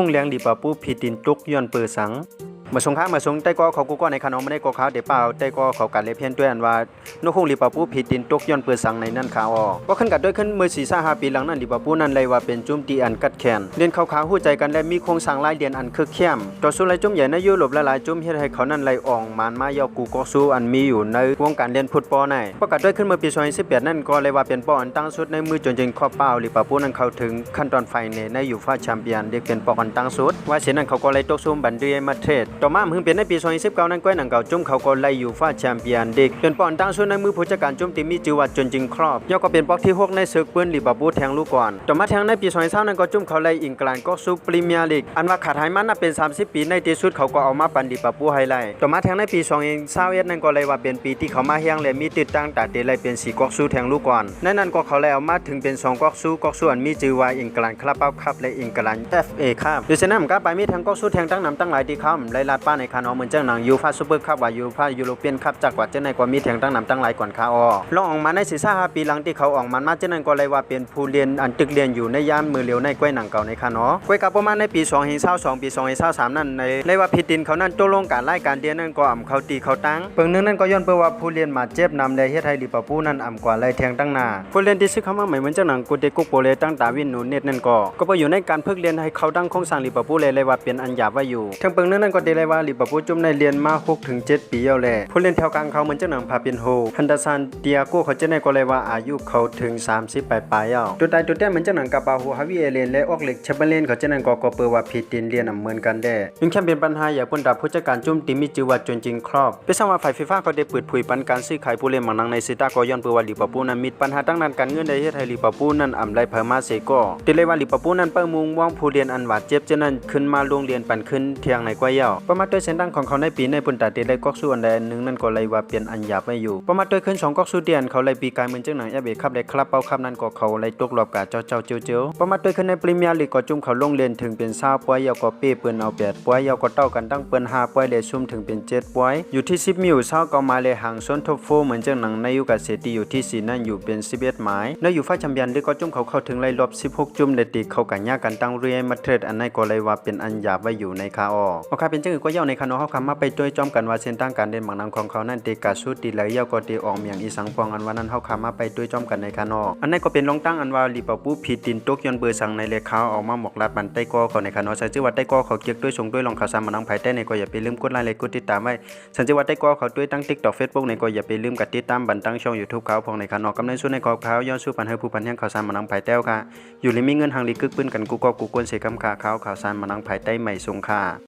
ห้องเลี้ยงลีปะปูผีตินตุกย้อนเปือสัง มาสงค้ามาสงใต้ก็เขากูก็ในขนมไม่ได้ก็เขาเดี๋ยวเปล่าใต้ก็เขากัดเลยเพี้ยนด้วยอันว่านกคงลีปาปูผีตินตกย้อนเปือสังในนั่นขาวออกก็ขึ้นกัดด้วยขึ้นมือสีซ่าห้าปีหลังนั้นลีปาปูนั่นเลยว่าเป็นจุ่มตีอันกัดแขนเรียนเขาวๆหู้ใจกันและมีโครงสร้างลายเดียนอันคึกเข้มต่อสู้ไรจุ่มใหญ่ในยุโรปหลายจุ่มเฮ็ดให้เขานั่นเลยอ่องมานมายาวกูก็สู้อันมีอยู่ในวงการเรียนฟุตบอในประกาศด้วยขึ้นเมื่อปี2018นั่นก็เลยว่าเป็นปออันตั้งสุดในมือจนจนข้อเป้าลีปาปูนั่นเขาถึงขั้นตอนไฟในในอยู่ฟ้าแชมเปี้ยนเรียกเป็นปออันตั้งสุดว่าเช่นนั้นเขาก็เลยตกซุ่มบันเรียมาเทรดต่อมาเพิ่งเป็นในปี2019นั้นก้อยหนังเก่าจุ่มเขาก็ไล่อยู่ฟ้าแชมเปี้ยนเด็กเป็นปอนตั้งสุดในมือผู้จัดการจุ่มที่มีชื่อว่าจนจริงครอบย่อก็เป็นป้อที่หกในศึกเปืนลีปาปูแทงลูกก่อนต่อมาแทงในปี2020นั้นก็จุ่มเขาไล่อิงกลนก็สู้พรีเมียร์ลีกอันว่าขาดหายมันน่ะเป็น 30 ปีในที่สุดเขาก็เอามาปันลีปาปูไฮไลท์ต่อมาแทงในปี2021นั้นก็เลยว่าเป็นปีที่เขามาเฮียงและมีติดตั้งตาเตเลยเป็นสีกอกสู้แทงลูกก่อนในนั้นก็เขาเลยเอามาถึงเป็นสองกอกสู้กอกสู้อันมีชื่อว่าอิงกลนคลับเป้าคัพและอิงกลนด์ FA ครับดยเฉพาะก็ไปมีทั้งก๊อกสู้แทงตั้งนำตั้งหลายที่เขาไล่ลาดป้าในคานอเหมือนเจ้าหนังยูฟาซูเปอร์คัพว่ายูฟายูโรเปียนคัพจากกว่าเจ้าในกว่ามีแทงตั้งนำตั้งหลายก่อนคาออลองออกมาในสี่ห้าปีหลังที่เขาออกมามาเจ้านั้นก็เลยว่าเป็นผู้เรียนอันตึกเรียนอยู่ในย่านมือเลียวในกล้วยหนังเก่าในคานอกล้วยกับประมาณในปี2022ปี2023นั่นในเลยว่าพิดินเขานั่นตกลงการไล่การเรียนนั่นก็อ่ำเขาตีเขาตั้งเปิงนึงนั่นก็ย้อนเปว่าผู้เรียนมาเจ็บนำในเฮ็ดให้ลิปาปูนั่นอ่ำกว่าไล่แทงตั้งหน้าผู้เรียนที่ซื้อเข้ามาใหม่เหมือนเจ้าหนังกูเดกุกโปเลตั้งตาวินหนูเน็ตนั่นก็ก็ไปอยู่ในการฝึกเรียนให้เขาตั้งคงสร้างลิปาปูเลยเลยว่าเป็นอันหยาบไว้อยู่ทั้งเปิงนึงนั่นก็ได้เลยว่าลิปาปูจุ่มในเรียนมา6ถึง7ปีแล้วแหละผู้เรียนแถวกลางเขาเหมือนเจ้าหนังพาเป็นโฮฮันดาซันเตียโก้เขาเจ้ในก็เลยว่าอายุเขาถึง 30ปลายๆแล้วตัวใดตัวแต้เหมือนเจ้าหนังกาปาฮูฮาวิเอเลนและออกเล็กเชเบเลนเขาเจ้านั้นก็ก็เปิดว่าผิดดินเรียนอ่ำเหมือนกันแด้ยังแค่เป็นปัญหาอย่าพุ่นดับผู้จัดการจุ่มติมีจือว่าจนจริงครอบไปสร้างว่าฝ่ายฟีฟ่าเขาได้เปิดเผยปันการซื้อขายผู้เล่นหมังนังในซิต้าก็ย้อนเปิดว่าลิเวอร์พูลนั้นมีปัญหาตั้งนั้นการเงินในเฮ็ดให้ลิเวอร์พูลนั้นอ่ำไรเพิ่มมาเซโก็ติเลยว่าลิเวอร์พูลนั้นเปิ้มุงว่างผู้เรียนอันหวาดเจ็บเจ้านั้นขึ้นมาโรงเรียนปันขึ้นเทียงในกว่าเย้าประมาณด้วยเส้นทางของเขาในปีในปุ่นตาเตเลยกอกสู้อันใดนหนึงนั่นก็เลยว่าเปลี่ยนอันหยาบไว้อยู่ประมาณด้วยขึ้นสองกอกสู้เดียนเขาเลยปีกายเหมือนจังหนังเอเบคับได้ครับเป้าคับนั้นก็เขาเลยตกรอบกาเจ้าเจ้าเจียวเจียวประมาณด้วยขึ้นในพรีเมียร์ลีก็จุ่มเขาลงเรียนถึงเป็น20ป่วยยาวก็เป้เปิ้นเอา8ป่วยยาวก็เต้ากันตั้งเปิ้น5ป่วยเลยซุ่มถึงเป็น7ป่วยอยู่ที่10มิวเศร้าก็มาเลยห่างซ้นท็อป4เหมือนเจังหนังในยุคเศรษฐีอยู่ที่สี่นั่นอยู่เป็น11หมายในอยู่ฟ้าแชมเปี้ยนลีกก็จุ่มเขาเข้าถึงไล่รอบ16จุ่มเลยตีเขากันยากกันตั้งเรียนมาเทรดอันในก็เลยว่าเป็นอันหยาบไว้อยู่ในคาออโอเคเป็นจังอื่นก็เย้าในคานอเฮาคำมาไปจ้วยจอมกันว่าเส้นทางการเดินบางนำของเขานั่นตีกาสุดตีไหลเย้าก็ตีออกเมียงอีสังปองอันว่านั้นเฮาคำมาไปจ้วยจอมกันในคานออันนั้นก็เป็นลงตั้งอันว่าลิปาปูผิดตินตกยนเบอร์สังในเลขาออกมาหมกลัดบันใต้กอเขาในคานอใส่ชื่อว่าใต้กอเขาเกียกด้วยชงด้วยลองข่าวสารมานังภายใต้ในก็อย่าไปลืมกดไลค์และกดติดตามไว้สันจิว่าใต้กอเขาด้วยตั้ง TikTok Facebook ในก็อย่าไปลืมกดติดตามบันตั้งช่อง YouTube เขาพองในคานอกำเนิดสู้ในกอเขาย้อนสู้ปันให้ผู้ปันยังข่าวสารมานังภายแต้ค่ะอยู่ลิมีเงินทางลีกึกปืนกันกูก็กูกวนเสกคำคาเขาข่าวสารมานังภายใต้ใหม่สงค่า